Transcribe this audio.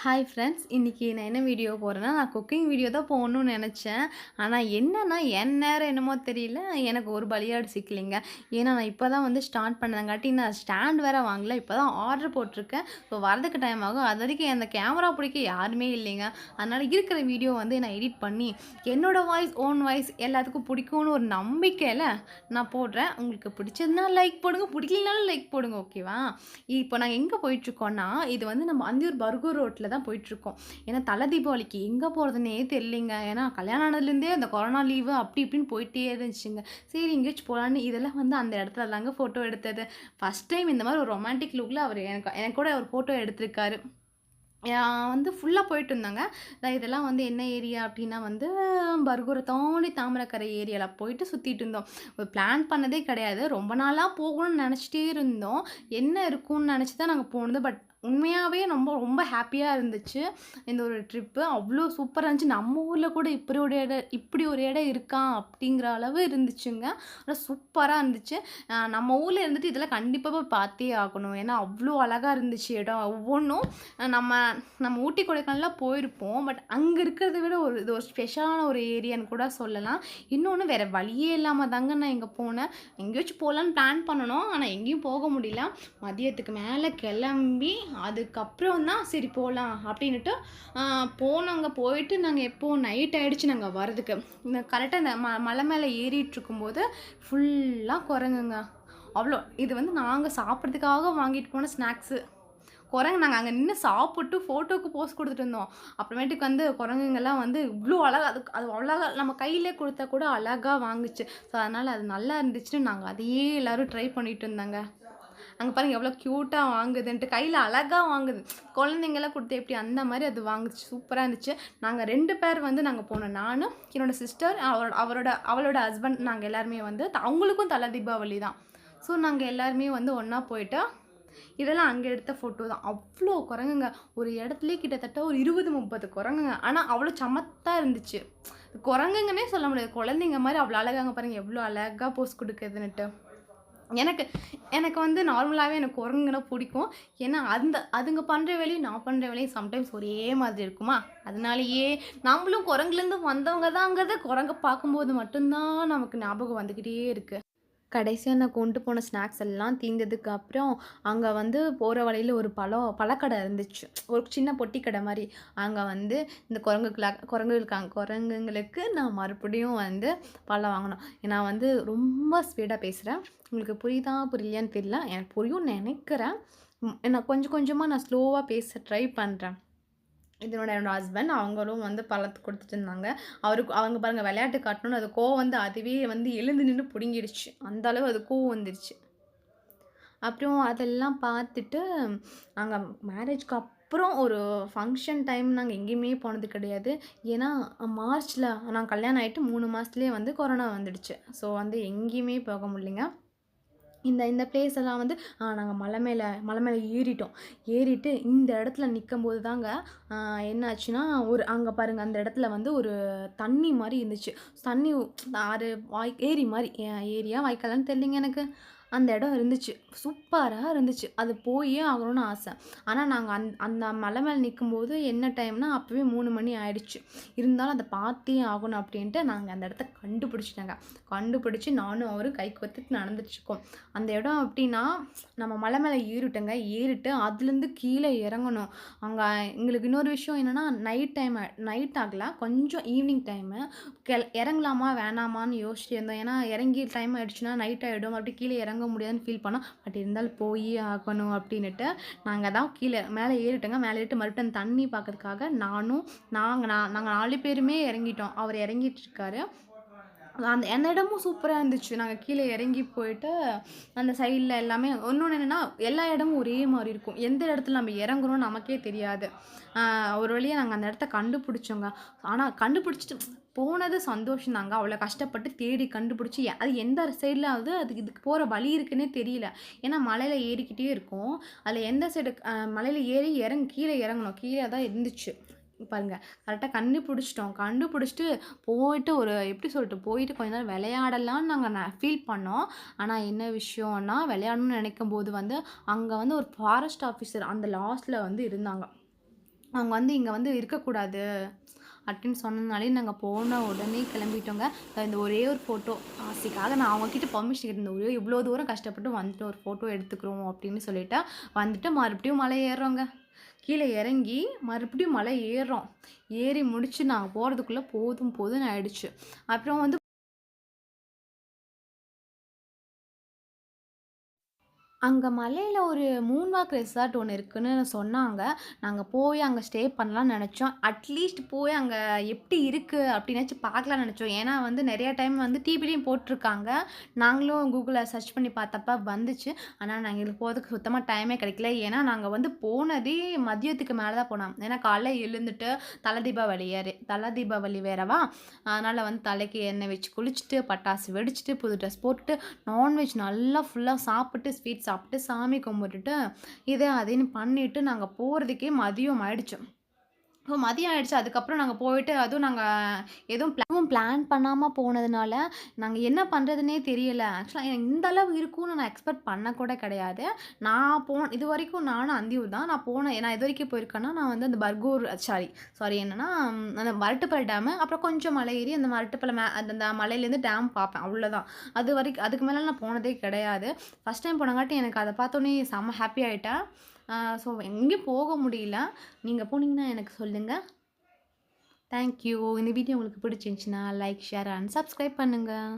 Hi friends இன்றைக்கி நான் என்ன வீடியோ போடுறேன்னா நான் குக்கிங் வீடியோ தான் போகணும்னு நினச்சேன். ஆனால் என்னன்னா என் நேரம் என்னமோ தெரியல. எனக்கு ஒரு பலியாடு சிக்கலிங்க. ஏன்னா நான் இப்போ தான் வந்து ஸ்டார்ட் பண்ணதங்காட்டி நான் ஸ்டாண்ட் வேறு வாங்கல. இப்போ தான் ஆர்டர் போட்டிருக்கேன். இப்போ வரதுக்கு டைம் ஆகும். அது வரைக்கும் அந்த கேமரா பிடிக்க யாருமே இல்லைங்க. அதனால் இருக்கிற வீடியோ வந்து நான் எடிட் பண்ணி என்னோடய வாய்ஸ் ஓன் வாய்ஸ் எல்லாத்துக்கும் பிடிக்கும்னு ஒரு நம்பிக்கையில் நான் போடுறேன். உங்களுக்கு பிடிச்சதுன்னா லைக் போடுங்க. பிடிக்கலனாலும் லைக் போடுங்க ஓகேவா இப்போ நாங்கள் எங்கே போயிட்டுருக்கோன்னா இது வந்து நம்ம அந்தியூர் பர்கூர் ரோட்டில் தான் போயிட்டுருக்கோம். ஏன்னா தலை தீபாவளிக்கு எங்கே போகிறதுனே தெரிலிங்க ஏன்னா கல்யாணம் ஆனதுலேருந்தே அந்த கொரோனா லீவு அப்படி இப்படின்னு போயிட்டே இருந்துச்சுங்க. சரி எங்கேயாச்சும் போகலான்னு இதெல்லாம் வந்து அந்த இடத்துல தாங்க ஃபோட்டோ எடுத்தது. ஃபஸ்ட் டைம் இந்த மாதிரி ஒரு ரொமான்டிக் லுக்கில் அவர் எனக்கு எனக்கு கூட ஒரு ஃபோட்டோ எடுத்திருக்காரு. நான் வந்து ஃபுல்லாக போயிட்டு இருந்தாங்க. இதெல்லாம் வந்து என்ன ஏரியா அப்படின்னா வந்து பர்கூரை தாண்டி தாமரைக்கரை ஏரியாவில் போயிட்டு சுற்றிட்டு இருந்தோம். ஒரு பிளான் பண்ணதே கிடையாது. ரொம்ப நாளாக போகணும்னு நினச்சிட்டே இருந்தோம். என்ன இருக்கும்னு நினச்சி தான் நாங்கள் போனது. பட் உண்மையாகவே ரொம்ப ரொம்ப ஹாப்பியாக இருந்துச்சு. இந்த ஒரு ட்ரிப்பு அவ்வளோ சூப்பராக இருந்துச்சு. நம்ம ஊரில் கூட இப்படி ஒரு இடம் இப்படி ஒரு இடம் இருக்கா அப்படிங்கிற அளவு இருந்துச்சுங்க. ஆனால் சூப்பராக இருந்துச்சு. நம்ம ஊரில் இருந்துட்டு இதெல்லாம் கண்டிப்பாக போய் பார்த்தே ஆகணும். ஏன்னா அவ்வளோ அழகாக இருந்துச்சு இடம். ஒவ்வொன்றும் நம்ம நம்ம ஊட்டி கொடைக்கானலாம் போயிருப்போம். பட் அங்கே இருக்கிறத விட ஒரு இது ஒரு ஸ்பெஷலான ஒரு ஏரியான்னு கூட சொல்லலாம். இன்னொன்று வேறு வழியே இல்லாமல் தாங்க நான் இங்கே போனேன். எங்கேயாச்சும் போகலான்னு பிளான் பண்ணணும். ஆனால் எங்கேயும் போக முடியல. மதியத்துக்கு மேலே கிளம்பி அதுக்கப்புறம் தான் சரி போகலாம் அப்படின்னுட்டு போனவங்க போயிட்டு நாங்கள் எப்போது நைட் ஆகிடுச்சு நாங்கள் வரதுக்கு இந்த கரெக்டாக இந்த ம மலை மேலே ஏறிட்டுருக்கும்போது ஃபுல்லாக குரங்குங்க. அவ்வளோ இது வந்து நாங்கள் சாப்பிட்றதுக்காக வாங்கிட்டு போன ஸ்நாக்ஸு குரங்கு நாங்கள் அங்கே நின்று சாப்பிட்டு ஃபோட்டோக்கு போஸ்ட் கொடுத்துட்டு இருந்தோம். அப்புறமேட்டுக்கு வந்து குரங்குங்கெல்லாம் வந்து இவ்வளோ அழகாக அது அது அழகாக நம்ம கையிலே கொடுத்தா கூட அழகாக வாங்குச்சு. ஸோ அதனால் அது நல்லா இருந்துச்சுன்னு நாங்கள் அதையே எல்லோரும் ட்ரை பண்ணிகிட்டு இருந்தாங்க. அங்கே பாருங்க எவ்வளோ க்யூட்டாக வாங்குதுன்ட்டு கையில் அழகாக வாங்குது. குழந்தைங்கெல்லாம் கொடுத்து எப்படி அந்த மாதிரி அது வாங்குச்சு. சூப்பராக இருந்துச்சு. நாங்கள் ரெண்டு பேர் வந்து நாங்கள் போனோம். நானும் என்னோட சிஸ்டர் அவரோட அவரோட அவளோட ஹஸ்பண்ட் நாங்கள் எல்லாருமே வந்து அவங்களுக்கும் தலை தீபாவளி தான். ஸோ நாங்கள் எல்லாருமே வந்து ஒன்றா போயிட்டா இதெல்லாம் அங்கே எடுத்த ஃபோட்டோ தான். அவ்வளோ குரங்குங்க. ஒரு இடத்துலேயே கிட்டத்தட்ட ஒரு இருபது முப்பது குரங்குங்க. ஆனால் அவ்வளோ சமத்தாக இருந்துச்சு. குரங்குங்கன்னே சொல்ல முடியாது. குழந்தைங்க மாதிரி அவ்வளோ அழகாங்க பாருங்கள் எவ்வளோ அழகாக போஸ் கொடுக்குதுன்னுட்டு. எனக்கு எனக்கு வந்து நார்மலாகவே எனக்கு குரங்குனா பிடிக்கும். ஏன்னா அந்த அதுங்க பண்ணுற வேலையும் நான் பண்ணுற வேலையும் சம்டைம்ஸ் ஒரே மாதிரி இருக்குமா? அதனாலேயே நம்மளும் குரங்குலேருந்து வந்தவங்க தாங்கிறத குரங்கை பார்க்கும்போது மட்டும்தான் நமக்கு ஞாபகம் வந்துக்கிட்டே இருக்குது கடைசியாக நான் கொண்டு போன ஸ்நாக்ஸ் எல்லாம் தீர்ந்ததுக்கு அப்புறம் அங்கே வந்து போகிற வழியில் ஒரு பழம் பழக்கடை இருந்துச்சு. ஒரு சின்ன பொட்டி கடை மாதிரி. அங்கே வந்து இந்த குரங்குக்குலா குரங்குகளுக்காங்க குரங்குங்களுக்கு நான் மறுபடியும் வந்து பழம் வாங்கினோம். நான் வந்து ரொம்ப ஸ்பீடாக பேசுகிறேன் உங்களுக்கு புரியுதா புரியலையான்னு தெரியல. எனக்கு புரியும் நினைக்கிறேன். நான் கொஞ்சம் கொஞ்சமாக நான் ஸ்லோவாக பேச ட்ரை பண்ணுறேன் இதனோட என்னோட ஹஸ்பண்ட் அவங்களும் வந்து பழத்து கொடுத்துட்டு இருந்தாங்க. அவருக்கு அவங்க பாருங்கள் விளையாட்டு காட்டணும்னு அது கோவம் வந்து அதுவே வந்து எழுந்து நின்று பிடுங்கிடுச்சு. அந்த அளவு அது கோவம் வந்துடுச்சு அப்புறம் அதெல்லாம் பார்த்துட்டு நாங்கள் மேரேஜ்க்கு அப்புறம் ஒரு ஃபங்க்ஷன் டைம் நாங்கள் எங்கேயுமே போனது கிடையாது. ஏன்னா மார்ச்சில் நான் கல்யாணம் ஆகிட்டு மூணு மாதத்துலேயே வந்து கொரோனா வந்துடுச்சு. ஸோ வந்து எங்கேயுமே போக முடியலைங்க. இந்த இந்த பிளேஸ் எல்லாம் வந்து நாங்கள் மலை மேலே மலை மேலே ஏறிட்டோம். ஏறிட்டு இந்த இடத்துல நிற்கும் போது தாங்க என்னாச்சுன்னா ஒரு அங்கே பாருங்கள் அந்த இடத்துல வந்து ஒரு தண்ணி மாதிரி இருந்துச்சு. தண்ணி ஆறு வாய் ஏரி மாதிரி ஏரியா வாய்க்காலான்னு தெரியலிங்க எனக்கு. அந்த இடம் இருந்துச்சு. சூப்பராக இருந்துச்சு. அது போயே ஆகணும்னு ஆசை. ஆனால் நாங்கள் அந் அந்த மலை மேலே நிற்கும்போது என்ன டைம்னா அப்போவே மூணு மணி ஆயிடுச்சு. இருந்தாலும் அதை பார்த்தே ஆகணும் அப்படின்ட்டு நாங்கள் அந்த இடத்த கண்டுபிடிச்சிட்டாங்க. கண்டுபிடிச்சி நானும் அவரும் கை கொத்துட்டு நடந்துட்டுருக்கோம். அந்த இடம் அப்படின்னா நம்ம மலை மேலே ஏறிட்டோங்க. ஏறிட்டு அதுலேருந்து கீழே இறங்கணும். அங்கே எங்களுக்கு இன்னொரு விஷயம் என்னென்னா நைட் டைம் நைட் ஆகல. கொஞ்சம் ஈவினிங் டைமு கெ இறங்கலாமா வேணாமான்னு யோசிச்சு இருந்தோம். ஏன்னா இறங்கி டைம் ஆகிடுச்சுன்னா நைட் ஆகிடும் அப்படி கீழே இறங்க முடியாதுன்னு ஃபீல் பண்ணோம். பட் இருந்தாலும் போய் ஆகணும் அப்படின்னுட்டு நாங்கள் தான் கீழே மேலே ஏறிட்டோங்க. மேலே ஏறிட்டு மறுபடியும் அந்த தண்ணி பார்க்கறதுக்காக நானும் நாங்கள் நான் நாங்கள் நாலு பேருமே இறங்கிட்டோம். அவர் இறங்கிட்டு இருக்காரு. அந்த அந்த இடமும் சூப்பராக இருந்துச்சு. நாங்கள் கீழே இறங்கி போயிட்டு அந்த சைடில் எல்லாமே இன்னொன்று என்னென்னா எல்லா இடமும் ஒரே மாதிரி இருக்கும். எந்த இடத்துல நம்ம இறங்குறோம்னு நமக்கே தெரியாது. ஒரு வழியாக நாங்கள் அந்த இடத்த கண்டுபிடிச்சோங்க. ஆனால் கண்டுபிடிச்சிட்டு போனது சந்தோஷம் தாங்க அவ்வளோ கஷ்டப்பட்டு தேடி கண்டுபிடிச்சி அது எந்த சைடில் ஆகுது அதுக்கு இதுக்கு போகிற வழி இருக்குன்னே தெரியல. ஏன்னா மலையில் ஏறிக்கிட்டே இருக்கும். அதில் எந்த சைடு மலையில் ஏறி இறங்கி கீழே இறங்கணும். கீழே தான் இருந்துச்சு. பாருங்கள் கரெக்டாக கண்டுபிடிச்சிட்டோம் கண்டுபிடிச்சிட்டு போயிட்டு ஒரு எப்படி சொல்லிட்டு போயிட்டு கொஞ்ச நேரம் விளையாடலாம்னு நாங்கள் நான் ஃபீல் பண்ணோம். ஆனால் என்ன விஷயம்னா விளையாடணும்னு நினைக்கும் போது வந்து அங்கே வந்து ஒரு ஃபாரஸ்ட் ஆஃபீஸர் அந்த லாஸ்ட்டில் வந்து இருந்தாங்க. அவங்க வந்து இங்கே வந்து இருக்கக்கூடாது அப்படின்னு சொன்னதுனாலே நாங்கள் போன உடனே கிளம்பிட்டோங்க. இந்த ஒரே ஒரு ஃபோட்டோ ஆசைக்காக நான் அவங்கக்கிட்ட பர்மிஷன் கேட்டிருந்தேன் ஒரே இவ்வளோ தூரம் கஷ்டப்பட்டு வந்துட்டு ஒரு ஃபோட்டோ எடுத்துக்கிறோம் அப்படின்னு சொல்லிவிட்டு வந்துட்டு மறுபடியும் மலை ஏறுறோங்க. கீழே இறங்கி மறுபடியும் மலை ஏறுறோம். ஏறி முடிச்சு நாங்கள் போகிறதுக்குள்ளே போதும் போதும்னு ஆயிடுச்சு. அப்புறம் வந்து அங்கே மலையில் ஒரு மூன்வாக் ரெசார்ட் ஒன்று இருக்குதுன்னு சொன்னாங்க. நாங்கள் போய் அங்கே ஸ்டே பண்ணலாம்னு நினச்சோம். அட்லீஸ்ட் போய் அங்கே எப்படி இருக்குது அப்படின்னாச்சும் பார்க்கலாம்னு நினச்சோம். ஏன்னா வந்து நிறையா டைம் வந்து டிவிலையும் போட்டிருக்காங்க. நாங்களும் கூகுளில் சர்ச் பண்ணி பார்த்தப்ப வந்துச்சு. ஆனால் நாங்கள் எங்களுக்கு போகிறதுக்கு சுத்தமாக டைமே கிடைக்கல. ஏன்னா நாங்கள் வந்து போனதே மதியத்துக்கு மேலே தான் போனோம் ஏன்னா காலைல எழுந்துட்டு தலை தீபாவளி தலை தீபாவளி வேறவா? அதனால் வந்து தலைக்கு எண்ணெய் வச்சு குளிச்சுட்டு பட்டாசு வெடிச்சிட்டு புது ட்ரெஸ் போட்டுட்டு நான்வெஜ் நல்லா ஃபுல்லாக சாப்பிட்டு ஸ்வீட்ஸ் சாப்பிட்டு சாமி கும்பிட்டுட்டு இதை அதைன்னு பண்ணிவிட்டு நாங்கள் போகிறதுக்கே மதியம் ஆயிடுச்சு. ஸோ மதியம் ஆகிடுச்சு அதுக்கப்புறம் நாங்கள் போயிட்டு அதுவும் நாங்கள் எதுவும் பிளாவும் பிளான் பண்ணாமல் போனதுனால நாங்கள் என்ன பண்ணுறதுனே தெரியல. ஆக்சுவலாக இந்த அளவு இருக்கும்னு நான் எக்ஸ்பெக்ட் பண்ண கூட கிடையாது. நான் போ இது வரைக்கும் நானும் அந்தியூர் தான். நான் போனேன் நான் இது வரைக்கும் போயிருக்கேன்னா நான் வந்து அந்த பர்கூர் சாரி சாரி என்னென்னா அந்த மரட்டுப்பல் டேமு அப்புறம் கொஞ்சம் மலை ஏறி அந்த மரட்டுப்பலை மே அந்த அந்த மலையிலேருந்து டேம் பார்ப்பேன். அவ்வளோதான் அது வரைக்கும் அதுக்கு மேலே நான் போனதே கிடையாது. ஃபஸ்ட் டைம் போனங்காட்டி எனக்கு அதை பார்த்தோன்னே செம்ம ஹாப்பி ஆகிட்டேன் ஸோ எங்கேயும் போக முடியல. நீங்கள் போனீங்கன்னா எனக்கு சொல்லுங்கள் தேங்க்யூ இந்த வீடியோ உங்களுக்கு பிடிச்சிருந்துச்சின்னா லைக் ஷேர் அண்ட் சப்ஸ்கிரைப் பண்ணுங்கள்